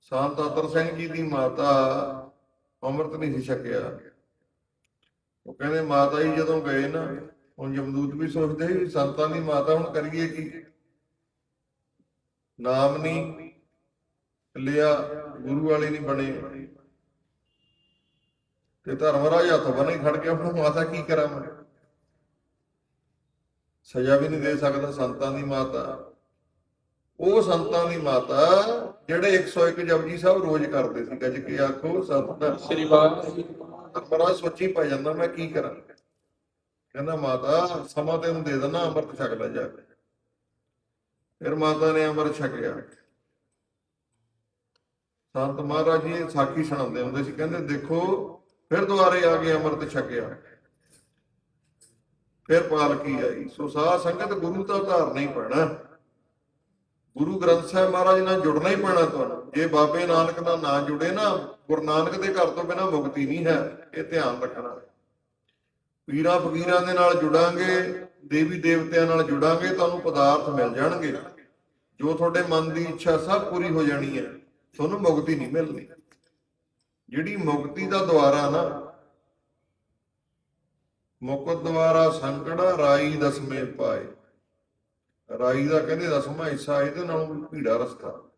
ਸੰਤ ਅਤਰ ਸਿੰਘ ਜੀ ਦੀ ਮਾਤਾ ਅੰਮ੍ਰਿਤ ਨਹੀਂ ਸੀ ਛਕਿਆ। ਉਹ ਕਹਿੰਦੇ, ਮਾਤਾ ਜੀ ਜਦੋਂ ਗਏ ਨਾ, ਹੁਣ ਜਮਦੂਤ ਵੀ ਸੋਚਦੇ ਸੀ ਸੰਤਾਂ ਦੀ ਮਾਤਾ ਹੁਣ ਕਰੀਏ ਕੀ? ਨਾਮ ਨਹੀਂ, ਲਿਆ ਗੁਰੂ ਵਾਲੇ ਨਹੀਂ ਬਣੇ। ਤੇ ਧਰਮਰਾਜ ਹੱਥ ਬਣੇ ਖੜ ਕੇ ਆਪਣਾ ਮਾਤਾ ਕੀ ਕਰਾਂ ਮੈਂ? ਸਜ਼ਾ ਵੀ ਨਹੀਂ ਦੇ ਸਕਦਾ ਸੰਤਾਂ ਦੀ ਮਾਤਾ। ਉਹ ਸੰਤਾਂ ਦੀ ਮਾਤਾ ਜਿਹੜੇ 101 ਜਪਜੀ ਸਾਹਿਬ ਰੋਜ਼ ਕਰਦੇ ਸੀ ਗੱਜ ਕੇ ਆਖੋ ਸਤਿ ਸ੍ਰੀ ਵਾਹਿਗੁਰੂ ਬੜਾ ਸੋਚੀ ਪੈ ਜਾਂਦਾ ਮੈਂ ਕੀ ਕਰਾਂ? ਕਹਿੰਦਾ ਮਾਤਾ ਸਮਾਂ ਤੈਨੂੰ ਦੇ ਦਿੰਦਾ ਅੰਮ੍ਰਿਤ ਛਕ ਲੈ ਜਾ ਕੇ। ਫਿਰ ਮਾਤਾ ਨੇ ਅੰਮ੍ਰਿਤ ਛਕਿਆ। ਸੰਤ ਮਹਾਰਾਜ ਜੀ ਸਾਖੀ ਸੁਣਾਉਂਦੇ ਹੁੰਦੇ ਸੀ ਕਹਿੰਦੇ ਦੇਖੋ ਫਿਰ ਦੁਬਾਰੇ ਆ ਕੇ ਅੰਮ੍ਰਿਤ ਛਕਿਆ। ਫਿਰ ਪਾਲਕੀ ਆਈ। ਸੋ ਸਾਧ ਸੰਗਤ ਗੁਰੂ ਤਾਂ ਧਾਰਨਾ ਹੀ ਪੈਣਾ। ਗੁਰੂ ਗ੍ਰੰਥ ਸਾਹਿਬ ਮਹਾਰਾਜ ਨਾਲ ਜੁੜਨਾ ਹੀ ਪੈਣਾ ਤੁਹਾਨੂੰ। ਜੇ ਬਾਬੇ ਨਾਨਕ ਨਾਲ ਨਾ ਜੁੜੇ ਨਾ, ਗੁਰੂ ਨਾਨਕ ਦੇ ਘਰ ਤੋਂ ਬਿਨਾ ਮੁਕਤੀ ਨਹੀਂ ਹੈ, ਇਹ ਧਿਆਨ ਰੱਖਣਾ। ਪੀਰਾਂ ਫਕੀਰਾਂ ਦੇ ਨਾਲ ਜੁੜਾਂਗੇ, ਦੇਵੀ ਦੇਵਤਿਆਂ ਨਾਲ ਜੁੜਾਂਗੇ, ਤੁਹਾਨੂੰ ਪਦਾਰਥ ਮਿਲ ਜਾਣਗੇ। ਜੋ ਤੁਹਾਡੇ ਮਨ ਦੀ ਇੱਛਾ ਸਭ ਪੂਰੀ ਹੋ ਜਾਣੀ ਹੈ, ਤੁਹਾਨੂੰ ਮੁਕਤੀ ਨਹੀਂ ਮਿਲਣੀ। ਜਿਹੜੀ ਮੁਕਤੀ ਦਾ ਦੁਆਰਾ ਨਾ, ਮੁਕਤ ਦੁਆਰਾ ਸੰਕੜਾ ਰਾਈ ਦਸਵੇਂ ਪਾਏ। ਰਾਈ ਦਾ ਕਹਿੰਦੇ ਦਸਵਾਂ ਹਿੱਸਾ ਇਹਦੇ ਨਾਲੋਂ ਵੀ ਭੀੜਾ ਰਸਤਾ।